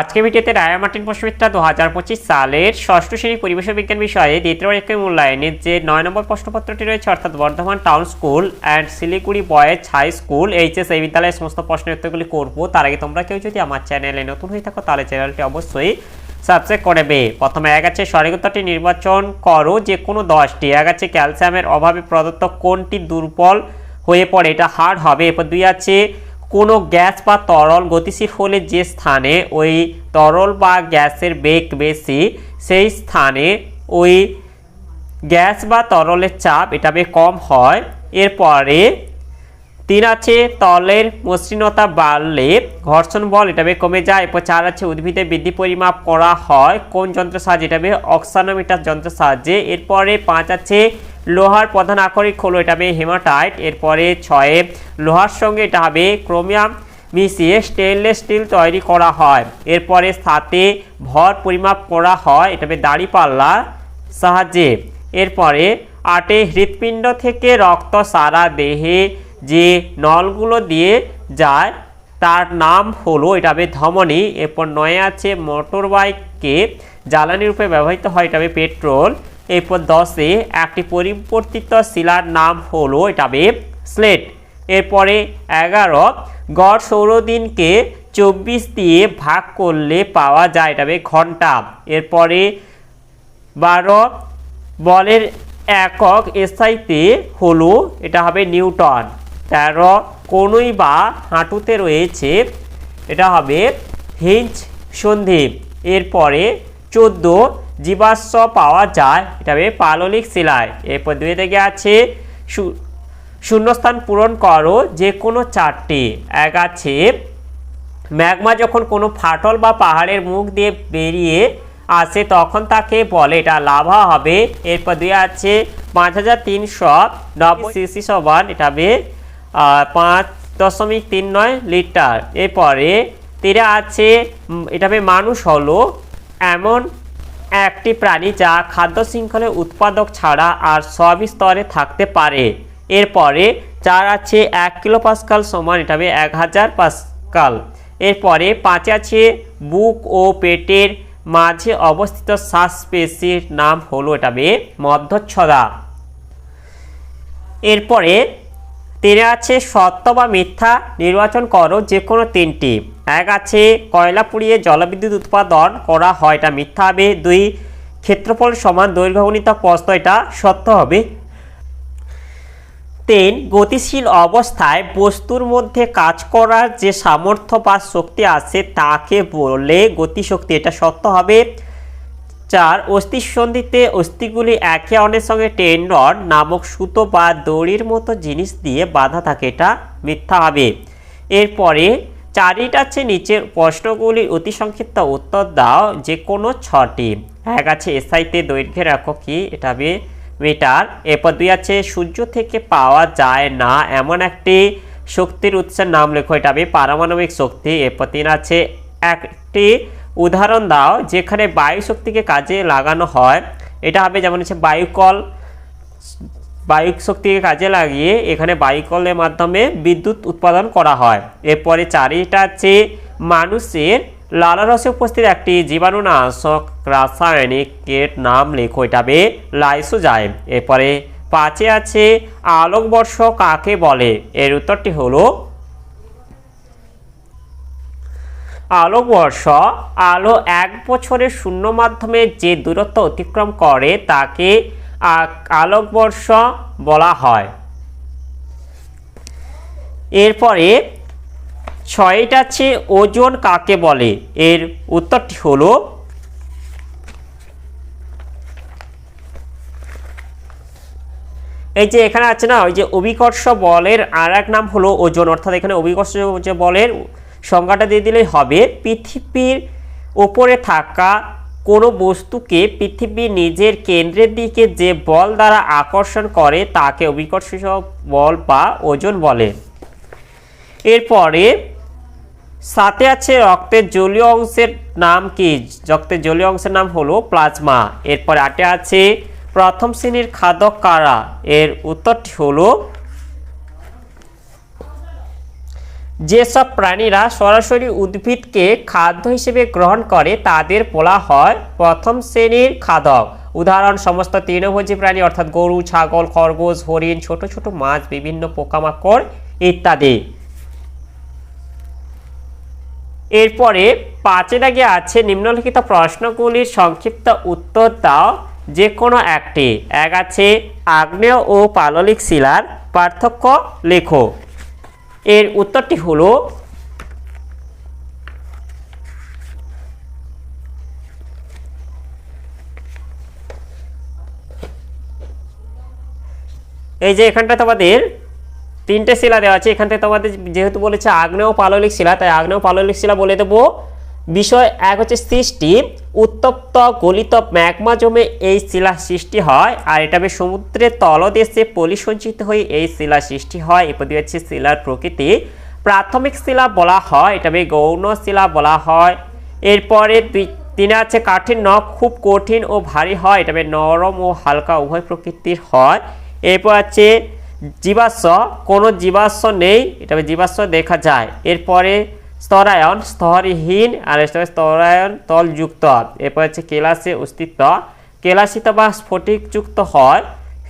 আজকে ভিডিওতে রায়া মার্টিন প্রশ্নবিদ্যা দু হাজার পঁচিশ সালের ষষ্ঠ শ্রেণি পরিবেশ বিজ্ঞান বিষয়ে দ্বিতীয় পরীক্ষায় মূল্যায়নের যে নয় নম্বর প্রশ্নপত্রটি রয়েছে, অর্থাৎ Bardhaman town school and Siliguri boys high school, HS, এই বিদ্যালয়ের সমস্ত প্রশ্নের উত্তরগুলি করব। তার আগে তোমরা কেউ যদি আমার চ্যানেলে নতুন হয়ে থাকো, তাহলে চ্যানেলটি অবশ্যই সাবস্ক্রাইব করবে প্রথমে এক আছে, সঠিক উত্তরটি নির্বাচন করো। যে কোনো দশটি, এক আছে, ক্যালসিয়ামের অভাবে প্রদত্ত কোনটি দুর্বল হয়ে পড়ে, এটা হার্ড হবে। এরপর দুই আছে কোনো গ্যাস বা তরল গতিশীল হলে যে স্থানে ওই তরল বা গ্যাসের বেগ বেশি, সেই স্থানে ওই গ্যাস বা তরলের চাপ এটা কম হয়। এরপরে তিন আছে তলের মসৃণতা বাড়লে ঘর্ষণ বল এটা কমে যায়। এরপর চার আছে উদ্ভিদের বৃদ্ধি পরিমাপ করা হয়, কোন যন্ত্রের সাহায্যে? এটা অক্সানোমিটার যন্ত্রের সাহায্যে। এরপরে পাঁচ আছে লোহার প্রধান আকরিক হলো এটা হবে হেমাটাইট, এরপরে ছয়ে লোহার সঙ্গে এটা হবে ক্রোমিয়াম মিশিয়ে স্টেনলেস স্টিল তৈরি করা হয়। এরপরে সাথে ভর পরিমাপ করা হয়, এটা হবে দাড়িপাল্লা সাহায্যে। এরপরে আটে হৃৎপিণ্ড থেকে রক্ত সারা দেহে যে নলগুলো দিয়ে যায়, তার নাম হলো এটা হবে ধমনী। এরপর নয়ে আছে মোটর বাইককে জ্বালানি রূপে ব্যবহৃত হয়, এটা হবে পেট্রোল। এরপর দশে একটি পরিবর্তিত শিলার নাম হলো এটা হবে স্লেট। এরপরে এগারো, গড় সৌরদিনকে চব্বিশ দিয়ে ভাগ করলে পাওয়া যায় এটা হবে ঘণ্টা। এরপরে বারো, বলের একক এসআইতে হলো এটা হবে নিউটন। তেরো কোনই বা হাঁটুতে রয়েছে এটা হবে হিঞ্চ সন্ধি। এরপরে চোদ্দ জীবাশ্ম পাওয়া যায়। এটা হবে পাললিক শিলায়। এরপর দুই থেকে আছে শূন্যস্থান পূরণ করো যে কোনো চারটি। এক আছে ম্যাগমা যখন কোনো ফাটল বা পাহাড়ের মুখ দিয়ে বেরিয়ে আসে তখন তাকে বলে এটা লাভা হবে। এরপর দুই আছে পাঁচ হাজার তিনশো নব্বই সিসি সমান এটা হবে পাঁচ দশমিক তিন নয় লিটার। এরপরে তীরে আছে এটা হবে মানুষ হলো এমন একটি প্রাণী যা খাদ্য শৃঙ্খলের উৎপাদক ছাড়া আর সব স্তরে থাকতে পারে। এরপরে যার আছে এক কিলো পাস্কাল সমান, এটা হবে এক হাজার পাস্কাল। এরপরে পাঁচে আছে বুক ও পেটের মাঝে অবস্থিত শ্বাসপেশির নাম হলো, এটা হবে মধ্যচ্ছদা। এরপরে তেরে আছে সত্য বা মিথ্যা, নির্বাচন করো যে কোনো তিনটি। এক আছে কয়লা পুড়িয়ে জলবিদ্যুৎ উৎপাদন করা হয়, এটা মিথ্যা হবে। দুই, ক্ষেত্রফল সমান দৈর্ঘ্যগণিত প্রস্ত এটা সত্য হবে। তিন, গতিশীল অবস্থায় বস্তুর মধ্যে কাজ করার যে সামর্থ্য বা শক্তি আছে, তাকে বলে গতিশক্তি, এটা সত্য হবে। চার অস্থির সন্ধিতে অস্থিগুলি একে অন্যের সঙ্গে টেন্ডন নামক সুতো বা দড়ির মতো জিনিস দিয়ে বাঁধা থাকে, এটা মিথ্যা হবে। এরপরে, চারিটা আছে নিচের প্রশ্নগুলির অতি সংক্ষিপ্ত উত্তর দাও, যে কোনো ছটি। এক আছে এসআইতে দৈর্ঘ্যের একক কি? এটা হবে মিটার। এরপর দুই আছে সূর্য থেকে পাওয়া যায় না, এমন একটি শক্তির উৎসের নাম লেখো, এটা হবে পারমাণবিক শক্তি। এরপর তিন আছে একটি উদাহরণ দাও যেখানে বায়ু শক্তিকে কাজে লাগানো হয়। এটা হবে যেমন হচ্ছে বায়ুকল বায়ু শক্তিকে কাজে লাগিয়ে এখানে বায়ুকলের মাধ্যমে বিদ্যুৎ উৎপাদন করা হয়। এরপরে চারিটা আছে মানুষের লালারসে উপস্থিত একটি জীবাণুনাশক রাসায়নিকের নাম লেখো, এটা হবে লাইসোজাইম। এরপরে পাঁচে আছে আলোকবর্ষ কাকে বলে? এর উত্তরটি হলো আলোকবর্ষ আলো এক বছরের শূন্য মাধ্যমে যে দূরত্ব অতিক্রম করে তাকে আলোকবর্ষ বলা হয়। এরপরে ছয়টা আছে ওজন কাকে বলে? এর উত্তরটি হলো এই যে এখানে আছে না, ওই যে অভিকর্ষ বলের আর এক নাম হলো ওজন, অর্থাৎ এখানে অভিকর্ষ বলের সংজ্ঞাটা দিয়ে দিলেই হবে। পৃথিবীর ওপরে থাকা কোনো বস্তুকে পৃথিবী নিজের কেন্দ্রের দিকে যে বল দ্বারা আকর্ষণ করে, তাকে অভিকর্ষ বল বা ওজন বলে। এরপরে, সাথে আছে রক্তের জলীয় অংশের নাম কি? রক্তের জলীয় অংশের নাম হলো প্লাজমা। এরপরে আটে আছে, প্রথম শ্রেণির খাদক কারা? এর উত্তরটি হলো যেসব প্রাণীরা সরাসরি উদ্ভিদকে খাদ্য হিসেবে গ্রহণ করে, তাদের বলা হয় প্রথম শ্রেণির খাদক। উদাহরণ, সমস্ত তৃণভোজী প্রাণী অর্থাৎ গরু, ছাগল, খরগোশ, হরিণ, ছোট ছোট মাছ, বিভিন্ন পোকামাকড় ইত্যাদি। এরপরে পাঁচে দাগে আছে নিম্নলিখিত প্রশ্নগুলির সংক্ষিপ্ত উত্তর দাও যে কোনো একটি। এক আছে, আগ্নেয় ও পাললিক শিলার পার্থক্য লেখো। এর উত্তরটি হলো এই যে এখানটা তোমাদের তিনটে শিলা দেওয়া আছে। এখান থেকে তোমাদের যেহেতু বলেছে আগ্নেয় পাললিক শিলা, তাই আগ্নেয় পাললিক শিলা বলে দেবো। বিষয় এক হচ্ছে সৃষ্টি। উত্তপ্ত গলিত ম্যাগমা জমে এই শিলা সৃষ্টি হয়, আর এটা সমুদ্রের তলদেশে পলি সঞ্চিত হয়ে এই শিলা সৃষ্টি হয়। এরপর হচ্ছে শিলার প্রকৃতি। প্রাথমিক শিলা বলা হয়, এটা গৌণ শিলা বলা হয়। এরপরে দুই, তিনে আছে কাঠিন্য খুব কঠিন ও ভারী হয়, এটা নরম ও হালকা উভয় প্রকৃতির হয়। এরপর আছে জীবাশ্ম, কোনো জীবাশ্ম নেই, এটা জীবাশ্ম দেখা যায়। এরপরে স্তরায়ন, স্তরহীন, আর এটা স্তরায়ন তলযুক্ত। এরপর হচ্ছে কেলাসে অস্তিত্ব। কেলাসিত বা স্ফটিকযুক্ত হয়,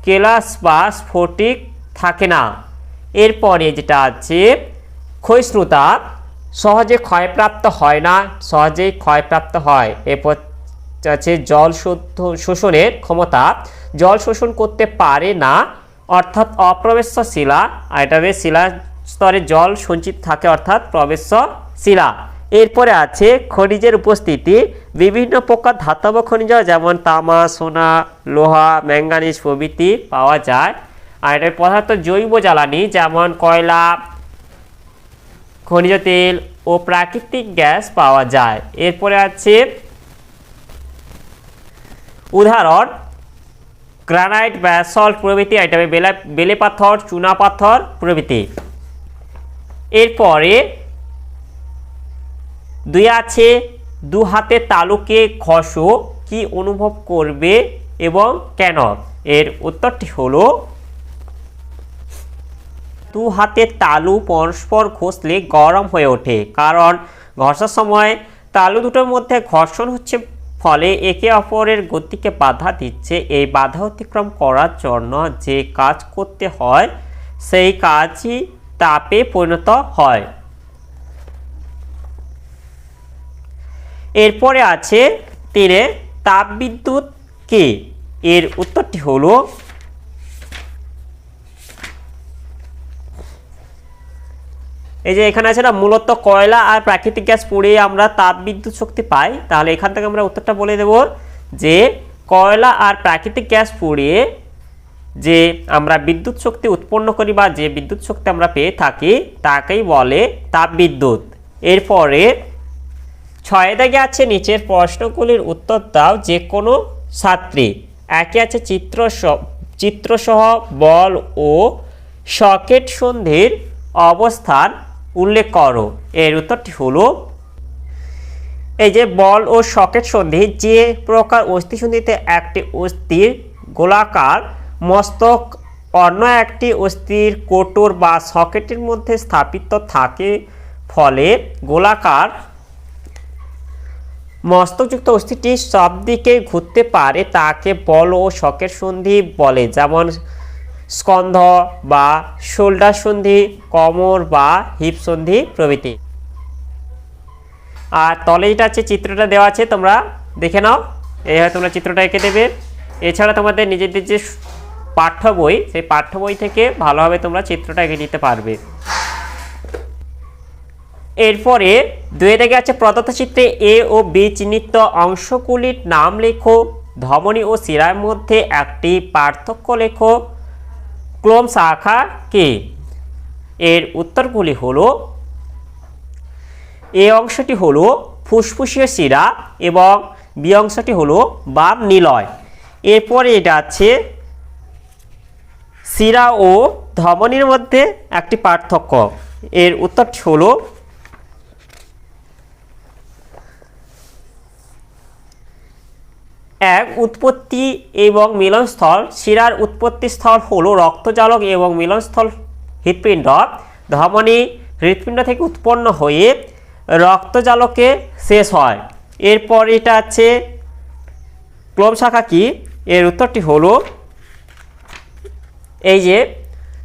কেলাস বা স্ফটিক থাকে না। এরপরে যেটা আছে ক্ষয়িষ্ণুতা সহজে ক্ষয়প্রাপ্ত হয় না, সহজেই ক্ষয়প্রাপ্ত হয়। এরপর আছে জল শোষণের ক্ষমতা। জল শোষণ করতে পারে না, অর্থাৎ অপ্রবেশ্য শিলা আর এটা শিলা স্তরে জল সঞ্চিত থাকে অর্থাৎ প্রবেশ্য শিলা। এরপরে আছে খনিজের উপস্থিতি। বিভিন্ন প্রকার ধাতব খনিজ যেমন তামা, সোনা, লোহা, ম্যাঙ্গানিজ প্রভৃতি পাওয়া যায়। আর এটা পদার্থ জৈব জ্বালানি যেমন কয়লা, খনিজ তেল ও প্রাকৃতিক গ্যাস পাওয়া যায়। এরপরে আছে উদাহরণ, গ্রানাইট, ব্যাসল্ট প্রভৃতি, আইটেমে বেলা বেলে পাথর, চুনা পাথর প্রভৃতি। এরপরে দুই আছে, দু হাতে তালুকে ঘষো, কি অনুভব করবে এবং কেন? এর উত্তরটি হলো, দু হাতে তালু পরস্পর ঘষলে গরম হয়ে ওঠে, কারণ ঘষার সময় তালু দুটোর মধ্যে ঘর্ষণ হচ্ছে ফলে একে অপরের গতিকে বাধা দিচ্ছে। এই বাধা অতিক্রম করার জন্য যে কাজ করতে হয়, সেই কাজই তাপে পরিণত হয়। এরপরে আছে তীরে তাপবিদ্যুৎ কি? এর উত্তরটি হলো এই যে এখানে আছে না, মূলত কয়লা আর প্রাকৃতিক গ্যাস পুড়িয়ে আমরা তাপবিদ্যুৎ শক্তি পাই। তাহলে এখান থেকে আমরা উত্তরটা বলে দেব যে কয়লা আর প্রাকৃতিক গ্যাস পুড়িয়ে যে আমরা বিদ্যুৎ শক্তি উৎপন্ন করি বা যে বিদ্যুৎ শক্তি আমরা পেয়ে থাকি, তাকেই বলে তাপবিদ্যুৎ। এরপরে ছয় দাগে আছে নিচের প্রশ্নগুলির উত্তর দাও যে কোনো ছাত্রী একে আছে চিত্র চিত্রসহ, বল ও সকেট সন্ধির অবস্থান উল্লেখ করো। এর উত্তরটি হলো, এই যে বল ও সকেট সন্ধি যে প্রকার অস্থি সন্ধিতে একটি অস্থির গোলাকার মস্তক অন্য একটি অস্থির কোটর বা সকেটের মধ্যে স্থাপিত থাকে। ফলে গোলাকার মস্তকযুক্ত অস্থিটি সব দিকে ঘুরতে পারে তাকে বল ও শকের সন্ধি বলে, যেমন স্কন্ধ বা শোল্ডার সন্ধি, কোমর বা হিপ সন্ধি প্রভৃতি। আর তলে যেটা আছে, চিত্রটা দেওয়া আছে, তোমরা দেখে নাও। এইভাবে তোমরা চিত্রটা এঁকে দেবে। এছাড়া তোমাদের নিজেদের যে পাঠ্য বই, সেই পাঠ্য বই থেকে ভালোভাবে তোমরা চিত্রটা এঁকে নিতে পারবে। এরপরে দুয়ে থেকে আছে প্রদত্ত চিত্রে এ ও বি চিহ্নিত অংশগুলির নাম লেখো, ধমনী ও শিরার মধ্যে একটি পার্থক্য লেখো ক্লোম শাখা কে? এর উত্তরগুলি হলো, এ অংশটি হলো ফুসফুসীয় শিরা এবং বি অংশটি হলো বাম নিলয়। এরপরে এটা আছে শিরা ও ধমনীর মধ্যে একটি পার্থক্য। এর উত্তরটি হলো এক উৎপত্তি এবং মিলনস্থল। শিরার উৎপত্তি স্থল হলো রক্তজালক এবং মিলনস্থল হৃৎপিণ্ড। ধমনী হৃৎপিণ্ড থেকে উৎপন্ন হয়ে রক্তজালকে শেষ হয়। এরপর এটা আছে ক্লোম শাখা কি? এর উত্তরটি হলো এই যে,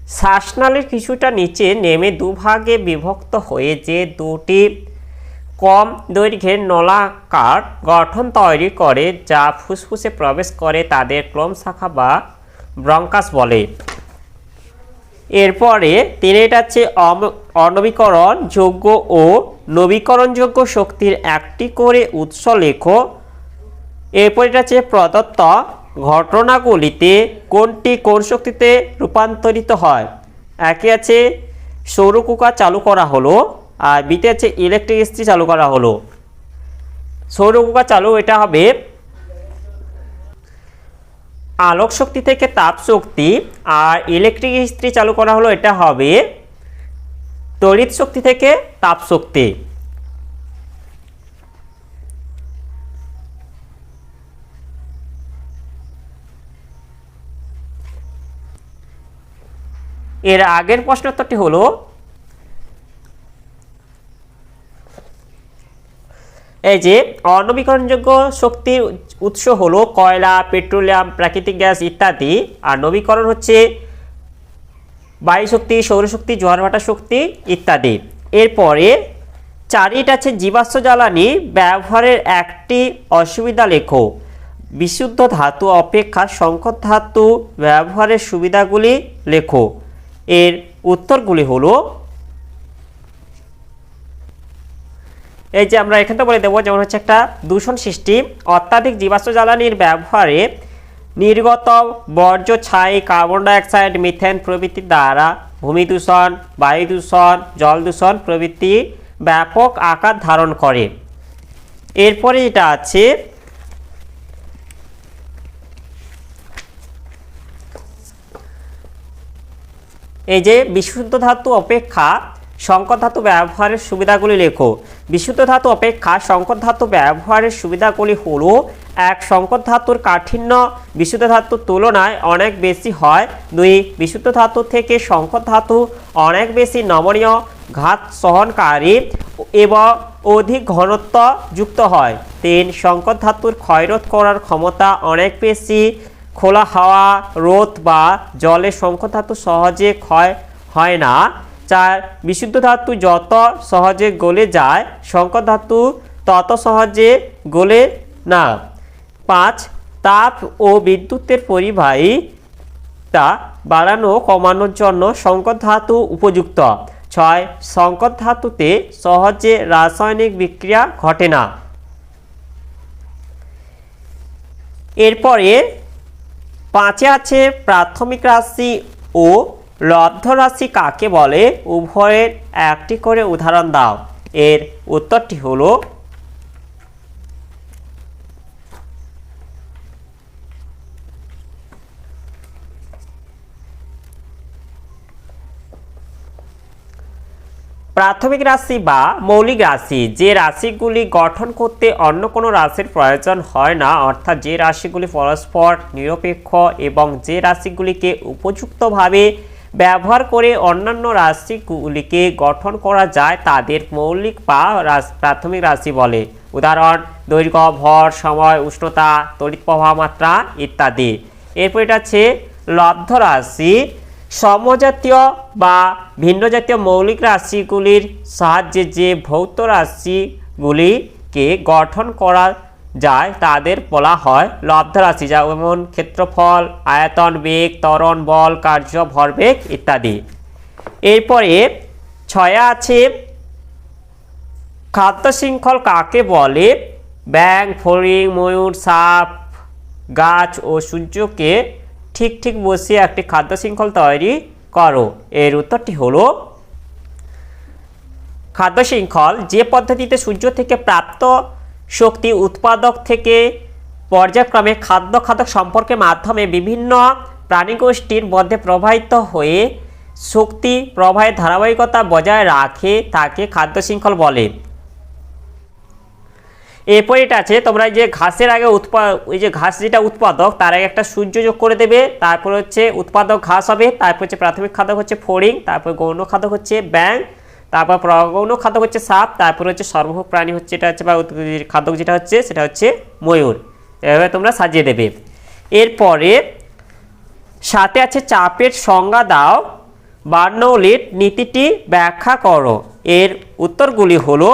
শ্বাসনালীর কিছুটা নিচে নেমে দুভাগে বিভক্ত হয়ে যে দুটি কম দৈর্ঘ্যের নলাকার গঠন তৈরি করে যা ফুসফুসে প্রবেশ করে তাদের ক্লোম শাখা বা ব্রঙ্কাস বলে। এরপরে তিনি এটা হচ্ছে অম- অনবীকরণ যোগ্য ও নবীকরণযোগ্য শক্তির একটি করে উৎস লেখো। এরপর এটা হচ্ছে প্রদত্ত ঘটনাগুলিতে কোনটি কোন শক্তিতে রূপান্তরিত হয়? একে আছে সৌর কুকার চালু করা হলো আর বিতে আছে ইলেকট্রিক ইস্ত্রি চালু করা হলো। সৌর কুকার চালু, এটা হবে আলোক শক্তি থেকে তাপ শক্তি আর ইলেকট্রিক ইস্ত্রি চালু করা হলো, এটা হবে তড়িৎ শক্তি থেকে তাপ শক্তি। এর আগের প্রশ্নোত্তরটি হলো, এই যে অনবীকরণযোগ্য শক্তির উৎস হলো কয়লা, পেট্রোলিয়াম, প্রাকৃতিক গ্যাস ইত্যাদি। আর নবীকরণ হচ্ছে বায়ু শক্তি সৌরশক্তি, জোয়ারভাটা শক্তি ইত্যাদি। এরপরে চারিটা আছে জীবাশ্ম জ্বালানি ব্যবহারের একটি অসুবিধা লেখো। বিশুদ্ধ ধাতু অপেক্ষা সংকট ধাতু ব্যবহারের সুবিধাগুলি লেখো। এর উত্তরগুলি হলো, এই যে আমরা এখানটা বলে দেবো, যেমন হচ্ছে একটা দূষণ সৃষ্টি, অত্যাধিক জীবাশ্ম জ্বালানির ব্যবহারে নির্গত বর্জ্য ছাই, কার্বন ডাইঅক্সাইড, মিথেন প্রভৃতি দ্বারা ভূমি দূষণ, বায়ু দূষণ, জল দূষণ প্রভৃতি ব্যাপক আকার ধারণ করে। এরপরে যেটা আছে এই যে বিশুদ্ধ ধাতু অপেক্ষা সংকর ধাতু ব্যবহারের সুবিধাগুলি লেখো। বিশুদ্ধ ধাতু অপেক্ষা সংকর ধাতু ব্যবহারের সুবিধাগুলি হলো, এক, সংকর ধাতুর কাঠিন্য বিশুদ্ধ ধাতুর তুলনায় অনেক বেশি হয়। দুই, বিশুদ্ধ ধাতু থেকে সংকর ধাতু অনেক বেশি নমনীয়, ঘাত সহনকারী এবং অধিক ঘনত্ব যুক্ত হয়। তিন, সংকর ধাতুর ক্ষয়রোধ করার ক্ষমতা অনেক বেশি। খোলা হাওয়া, রোদ বা জলে সংকর ধাতু সহজে ক্ষয় হয় না। চার, বিশুদ্ধ ধাতু যত সহজে গলে যায় সংকর ধাতু তত সহজে গলে না। পাঁচ, তাপ ও বিদ্যুতের পরিবাহীটা বাড়ানো কমানোর জন্য সংকর ধাতু উপযুক্ত। ছয় সংকর ধাতুতে সহজে রাসায়নিক বিক্রিয়া ঘটে না। এরপরে পাঁচে আছে প্রাথমিক রাশি ও লব্ধ রাশি কাকে বলে? উভয়ের একটি করে উদাহরণ দাও। এর উত্তরটি হলো প্রাথমিক রাশি বা মৌলিক রাশি, যে রাশিগুলি গঠন করতে অন্য কোনো রাশির প্রয়োজন হয় না, অর্থাৎ যে রাশিগুলি পরস্পর নিরপেক্ষ এবং যে রাশিগুলিকে উপযুক্তভাবে ব্যবহার করে অন্যান্য রাশিগুলিকে গঠন করা যায়, তাদের মৌলিক বা প্রাথমিক রাশি বলে। উদাহরণ, দৈর্ঘ্য, ভর, সময়, উষ্ণতা, তড়িৎ প্রবাহ মাত্রা ইত্যাদি। এরপর এটা আছে লব্ধ রাশি সমজাতীয় বা ভিন্ন জাতীয় মৌলিক রাশিগুলির সাহায্যে যে ভৌত রাশিগুলিকে গঠন করা যায়, তাদের বলা হয় লব্ধ রাশি, যেমন ক্ষেত্রফল, আয়তন, বেগ, ত্বরণ, বল, কার্য, ভরবেগ ইত্যাদি। এরপরে ছয়া আছে খাদ্য শৃঙ্খল কাকে বলে? ব্যাং ফড়িং, ময়ূর, সাপ, গাছ ও সূর্যকে ঠিক ঠিক বসিয়ে একটি খাদ্য শৃঙ্খল তৈরি করো। এর উত্তরটি হলো, খাদ্য শৃঙ্খল যে পদ্ধতিতে সূর্য থেকে প্রাপ্ত শক্তি উৎপাদক থেকে পর্যায়ক্রমে খাদ্য খাদক সম্পর্কের মাধ্যমে বিভিন্ন প্রাণীগোষ্ঠীর মধ্যে প্রবাহিত হয়ে শক্তি প্রবাহের ধারাবাহিকতা বজায় রাখে, তাকে খাদ্য শৃঙ্খল বলে। এরপর এটা আছে, তোমরা যে ঘাসের আগে উৎপা ওই যে ঘাস যেটা উৎপাদক, তার আগে একটা সূর্য যোগ করে দেবে, তারপর হচ্ছে উৎপাদক ঘাস হবে, তারপর হচ্ছে প্রাথমিক খাদক হচ্ছে ফড়িং তারপর গৌণ খাদক হচ্ছে ব্যাং, তারপর প্রগৌণ খাদ্য হচ্ছে সাপ, তারপর হচ্ছে সর্বভোগ প্রাণী হচ্ছে এটা হচ্ছে বা খাদ্য যেটা হচ্ছে, সেটা হচ্ছে ময়ূর। এভাবে তোমরা সাজিয়ে দেবে। এরপরে সাথে আছে চাপের সংজ্ঞা দাও, বার্নৌলির নীতিটি ব্যাখ্যা করো। এর উত্তরগুলি হলো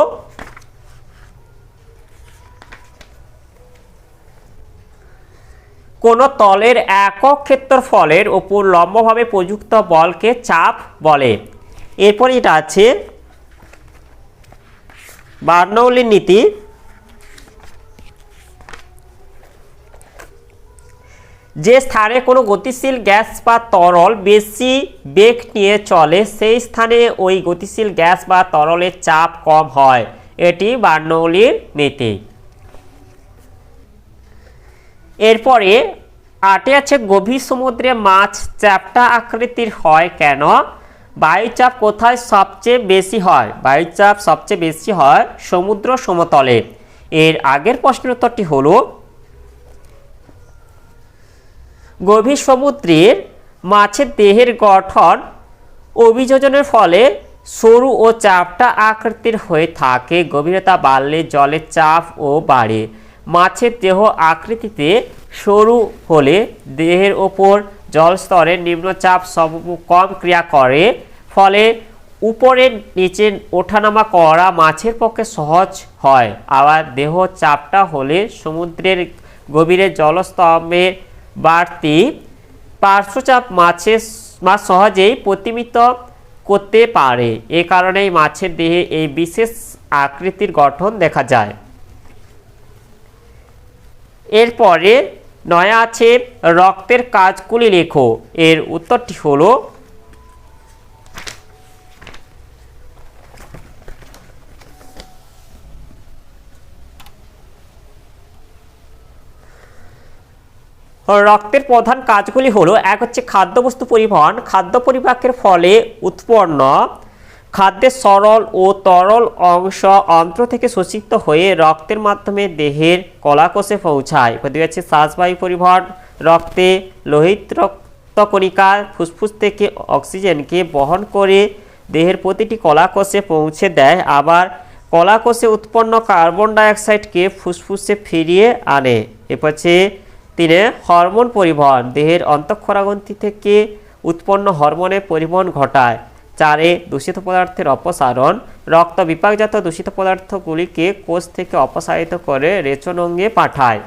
কোনো তলের একক ক্ষেত্রফলের ওপর লম্বভাবে প্রযুক্ত বলকে চাপ বলে। এরপর এটা আছে বার্নৌলির নীতি। যে স্থানে কোনো গতিশীল গ্যাস বা তরল বেশি বেগ নিয়ে চলে, সেই স্থানে ওই গতিশীল গ্যাস বা তরলের চাপ কম হয়। এটি বার্নৌলির নীতি। এরপরে, আটে আছে গভীর সমুদ্রে মাছ চ্যাপ্টা আকৃতির হয় কেন? বায়ুচাপ কোথায় সবচেয়ে বেশি হয়? বায়ুচাপ সবচেয়ে বেশি হয় সমুদ্র সমতলে। এর আগের প্রশ্নের উত্তরটি হলো, গভীর সমুদ্রের মাছের দেহের গঠন অভিযোজনের ফলে সরু ও চাপটা আকৃতির হয়ে থাকে। গভীরতা বাড়লে জলের চাপ ও বাড়ে। মাছের দেহ আকৃতিতে সরু হলে দেহের ওপর জলস্তরের নিম্নচাপ কম ক্রিয়া করে। ফলে উপরে নিচে ওঠানামা করা মাছের পক্ষে সহজ হয়। আবার দেহ চাপটা হলে সমুদ্রের গভীরে জলস্তম্ভে বাড়তি পার্শ্বচাপ মাছের মাছ সহজেই প্রতিমিত করতে পারে। এ কারণেই মাছের দেহে এই বিশেষ আকৃতির গঠন দেখা যায়। এরপরে নয়া আছে রক্তের কাজগুলি লেখো। এর উত্তরটি হলো রক্তের প্রধান কাজগুলি হলো, এক হচ্ছে খাদ্যবস্তু পরিবহন। খাদ্য পরিপাকের ফলে উৎপন্ন খাদ্যের সরল ও তরল অংশ অন্ত্র থেকে শোষিত হয়ে রক্তের মাধ্যমে দেহের কলাকোষে পৌঁছায়। হচ্ছে শ্বাসবায়ু পরিবহন, রক্তে লোহিত রক্তকণিকা, ফুসফুস থেকে অক্সিজেনকে বহন করে দেহের প্রতিটি কলাকোষে পৌঁছে দেয়। আবার কলাকোষে উৎপন্ন কার্বন ডাইঅক্সাইডকে ফুসফুসে ফিরিয়ে আনে। এরপর হচ্ছে, তিনে হরমোন পরিবহন, দেহের অন্তঃক্ষরাগ্রন্থি থেকে উৎপন্ন হরমোনের পরিবহন ঘটায়। চারে দূষিত পদার্থের অপসারণ, রক্ত বিপাকজাত দূষিত পদার্থগুলিকে কোষ থেকে অপসারিত করে রেচন অঙ্গে পাঠায়।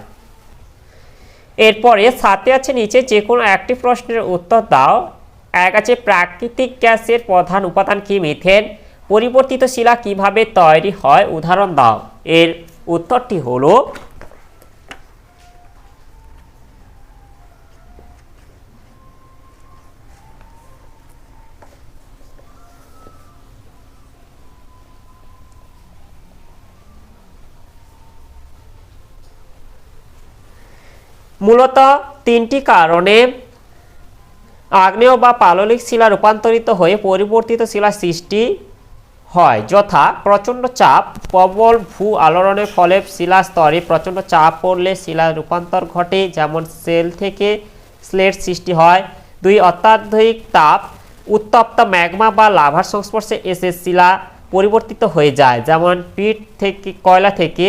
এরপরে সাথে আছে নিচে যে কোনো একটি প্রশ্নের উত্তর দাও। এক আছে, প্রাকৃতিক গ্যাসের প্রধান উপাদান কি? মিথেন। পরিবর্তিত শিলা কীভাবে তৈরি হয়? উদাহরণ দাও। এর উত্তরটি হলো মূলত তিনটি কারণে আগ্নেয় বা পাললিক শিলা রূপান্তরিত হয়ে পরিবর্তিত শিলা সৃষ্টি হয়, যথা প্রচণ্ড চাপ, প্রবল ভূ আলোড়নের ফলে শিলা স্তরে প্রচণ্ড চাপ পড়লে শিলা রূপান্তর ঘটে, যেমন সেল থেকে স্লেট সৃষ্টি হয়। দুই, অত্যাধিক তাপ, উত্তপ্ত ম্যাগমা বা লাভার সংস্পর্শে এসে শিলা পরিবর্তিত হয়ে যায়, যেমন পিট থেকে, কয়লা থেকে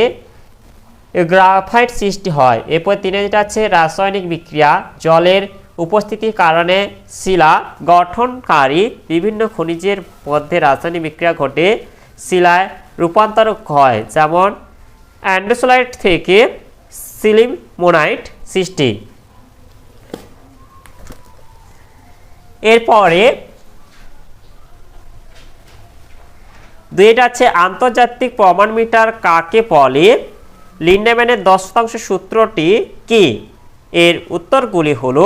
গ্রাফাইট সৃষ্টি হয়। এরপর তিনে যেটা আছে, রাসায়নিক বিক্রিয়া, জলের উপস্থিতির কারণে শিলা গঠনকারী বিভিন্ন খনিজের মধ্যে রাসায়নিক বিক্রিয়া ঘটে, শিলায় রূপান্তর হয়। যেমন, অ্যান্ডোসোলাইট থেকে সিলিমোনাইট সৃষ্টি। এরপরে দুইটা আছে, আন্তর্জাতিক প্রমাণ মিটার কাকে বলে? লিন্ডেম্যানের দশ শতাংশ সূত্রটি কি? এর উত্তরগুলি হলো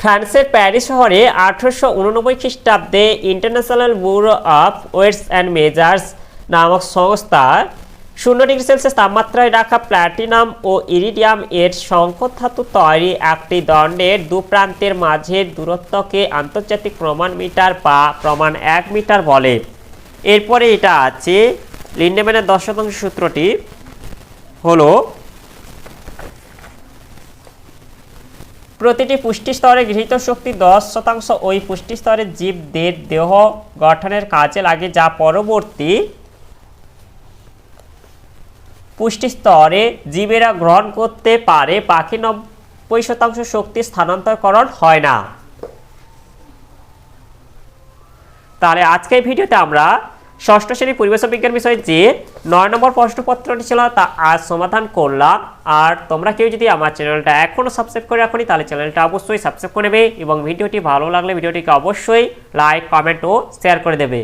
ফ্রান্সের প্যারিস শহরে আঠারোশো উননব্বই খ্রিস্টাব্দে International Bureau of Weights and Measures নামক সংস্থা শূন্য ডিগ্রি সেলসিয়াস তাপমাত্রায় রাখা প্ল্যাটিনাম ও ইরিডিয়াম এর সংকট ধাতু তৈরি একটি দণ্ডের দু প্রান্তের মাঝের দূরত্বকে আন্তর্জাতিক প্রমাণ মিটার বা প্রমাণ এক মিটার বলে। এরপরে এটা আছে লিন্ডেম্যানের দশ শতাংশ সূত্রটি। হলো, প্রতিটি পুষ্টি স্তরে গৃহীত শক্তি দশ শতাংশ, ওই পুষ্টি স্তরের জীবদের দেহ গঠনের কাজে লাগে, যা পরবর্তী পুষ্টি স্তরে জীবেরা গ্রহণ করতে পারে, বাকি নব্বই শতাংশ শক্তি স্থানান্তরকরণ হয় না। তাহলে আজকের ভিডিওতে আমরা ষষ্ঠ শ্রেণি পরিবেশ বিজ্ঞান বিষয়ে যে নয় নম্বর প্রশ্নপত্রটি ছিল তা আজ সমাধান করলাম। আর তোমরা কেউ যদি আমার চ্যানেলটা এখনও সাবস্ক্রাইব করে রাখনি, তাহলে চ্যানেলটা অবশ্যই সাবস্ক্রাইব করে নেবে এবং ভিডিওটি ভালো লাগলে ভিডিওটিকে অবশ্যই লাইক কমেন্ট ও শেয়ার করে দেবে।